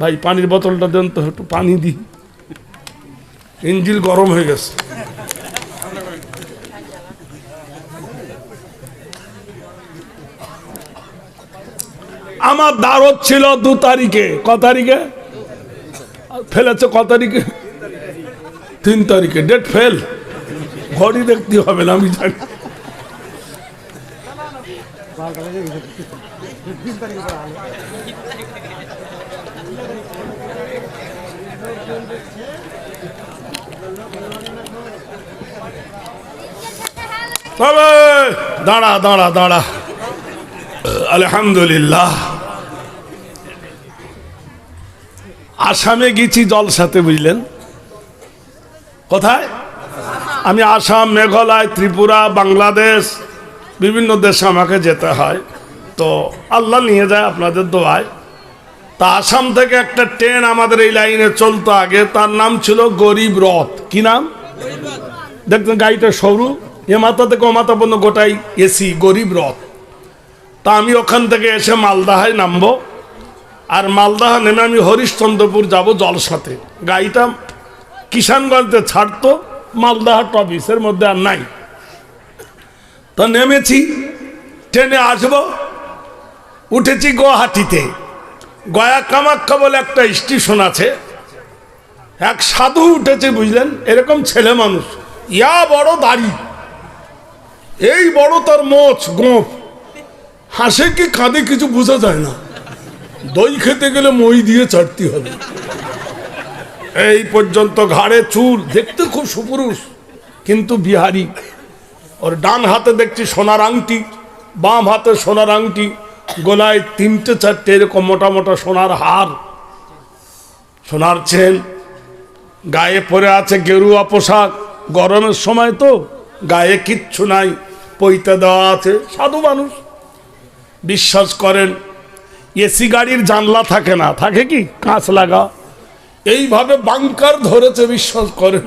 ভাই, পানির বোতলটা দেন তো, একটু পানি দিই। ইঞ্জিল গরম হয়ে গেছে। আমার দারত ছিল দু তারিখে। ক তারিখে? ফেলেছে ক তারিখে? তিন তারিখে। ডেট ফেল ঘড়ি দেখতে হবে না, আমি জানি। তবে দাঁড়া দাঁড়া দাঁড়া। আলহামদুলিল্লাহ। আসামে গেছি জলসাতে, বুঝলেন? কোথায়? আমি আসাম, মেঘালয়, ত্রিপুরা, বাংলাদেশ, বিভিন্ন দেশে আমাকে যেতে হয়। তো আল্লাহ নিয়ে যায় আপনাদের দোয়ায়। তা আসাম থেকে একটা ট্রেন আমাদের এই লাইনে চলতো আগে, তার নাম ছিল গরিব রথ। কি নাম? দেখতেন গাড়িটা সরু এ মাথা থেকে ও মাথা পর্যন্ত গোটাই এসি গরিব রথ। তা আমি ওখান থেকে এসে মালদাহায় নামবো। আর মালদাহা নেমে আমি হরিশ্চন্দ্রপুর যাব জলসাতে। গাড়িটা কিষানগঞ্জে ছাড়তো, মালদাহা টপিসের মধ্যে আর নাই। তো নেমেছি, ট্রেনে আসব, উঠেছি গুয়াহাটিতে। গয়া কামাখ্যা বলে একটা স্টেশন আছে। এক সাধু উঠেছে, বুঝলেন? এরকম ছেলে মানুষ। ইয়া বড় দাড়ি। এই বড় তার মোচ, গোঁফ। হাসে কি, কাঁদে কিছু বোঝা যায় না। দই খেতে গেলে মই দিয়ে চাটতে হবে। এই পর্যন্ত ঘাড়ে চুল, দেখতে খুব সুপুরুষ, কিন্তু বিহারি। ওর ডান হাতে দেখছি সোনার আংটি, বাম হাতে সোনার আংটি। গোলায় তিনটে চারটে এরকম মোটা মোটা সোনার হার, সোনার চেন, গায়ে পরে আছে গেরুয়া পোশাক। গরমের সময় তো গায়ে কিচ্ছু নাই পৈতে দেওয়া আছে, সাধু মানুষ। বিশ্বাস করেন এসি গাড়ির জানলা থাকে না, থাকে কি? কাঁচ লাগা। এইভাবে বাংকার ধরেছে, বিশ্বাস করেন।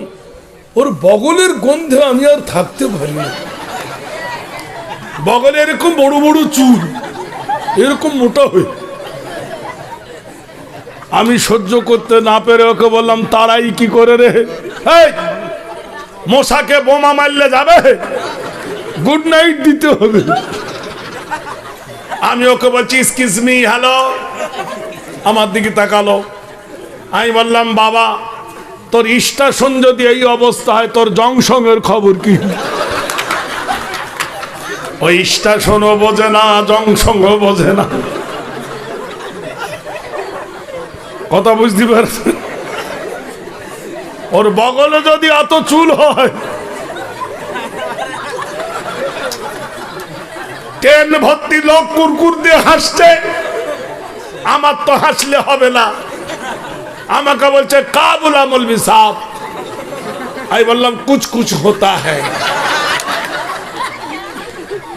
ওর বগলের গন্ধে আমি আর থাকতে পারি না। বগলে এরকম বড় বড় চুল। এরকম মোটা হয়ে। আমি সহ্য করতে না পেরে ওকে বললাম, তারাই কি করে রে? মশাকে বোমা মারলে যাবে? গুড নাইট দিতে হবে। আমি ওকে বলছি এক্সকিউজ মি হ্যালো আমার দিকে তাকালো। আমি বললাম, বাবা, তোর স্টেশন যদি এই অবস্থা হয় তোর জংশনের খবর কি? ওই স্টেশনও বোঝে না জংশনও বোঝে না। কথা বুঝতে পারছেন ওর বগলে যদি এত চুল হয় ট্রেন ভর্তি লোক কুরকুর দিয়ে হাসছে, আমার তো হাসলে হবে না। আমাকে বলছে, কাবুলা মলবি সাহ আমি বললাম কুছ কুছ হতা হ্যায়।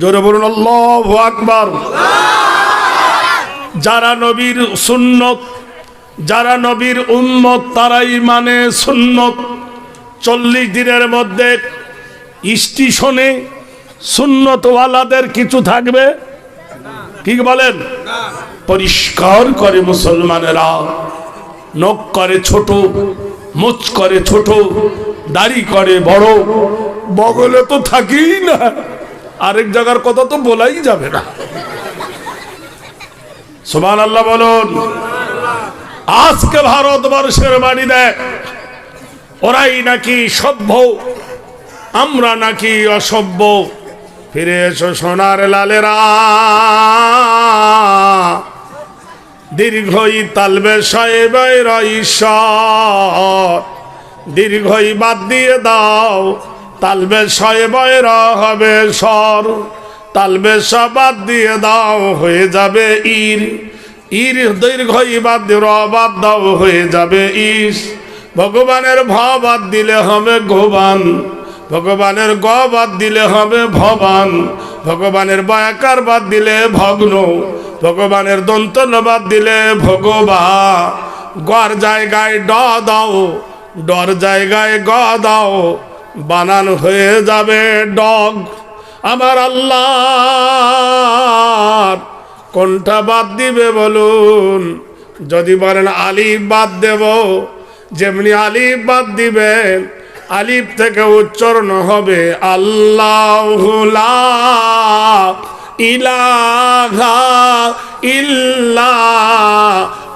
জোরে বলুন, আল্লাহু আকবার। যারা নবীর সুন্নত, যারা নবীর উম্মত, তারাই মানে সুন্নত। চল্লিশ দিনের মধ্যে স্টেশনে সুন্নতওয়ালাদের কিছু থাকবে? কি বলেন? পরিষ্কার করে মুসলমানেরা, নখ করে ছোট, মুচ করে ছোট, দাড়ি করে বড়, বগলে তো থাকেই না। আরেক জায়গার কথা তো বলাই যাবে না। সোমান আল্লাহ বলুন। আজকে ভারতবর্ষের বাড়ি দেখ ওরাই নাকি সভ্য, আমরা নাকি অসভ্য। ফিরে এসো সোনার লালেরা। দীর্ঘই তালবে সাহেবের ঈশ্বর। দীর্ঘই বাদ দিয়ে দাও তালবে সাহেবের হবে স্বর। তালবে বাদ দিয়ে দাও হয়ে যাবে ইর। ইর দীর্ঘই বাদ দিয়ে র দাও হয়ে যাবে ইস। ভগবানের ভ বাদ দিলে হবে গোবান। ভগবানের গ বাদ দিলে হবে ভবান। ভগবানের বায়াকার বাদ দিলে ভগ্ন। ভগবানের দন্তন বাদ দিলে ভগবা। গর জায়গায় ড দাও, ডর জায়গায় গ দাও। বানান হয়ে যাবে ডগ। আমার আল্লাহ কোনটা বাদ দিবে বলুন? যদি বলেন আলিফ বাদ দেব, যেমনি আলিফ বাদ দিবেন, আলিফ থেকে উচ্চারণ হবে আল্লাহ ইলাহা ইল্লা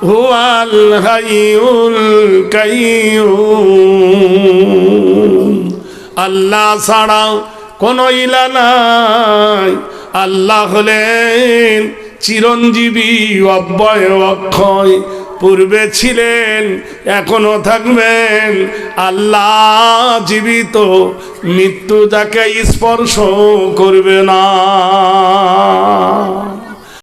হুয়াল হাইউল কাইয়ুম। আল্লাহ ছাড়া কোনো ইলা নাই। আল্লাহ হলেন চিরঞ্জীবী অব্যয় অক্ষয়। পূর্বে ছিলেন, এখনও থাকবেন। আল্লাহ জীবিত, মৃত্যু যাকে স্পর্শ করবে না।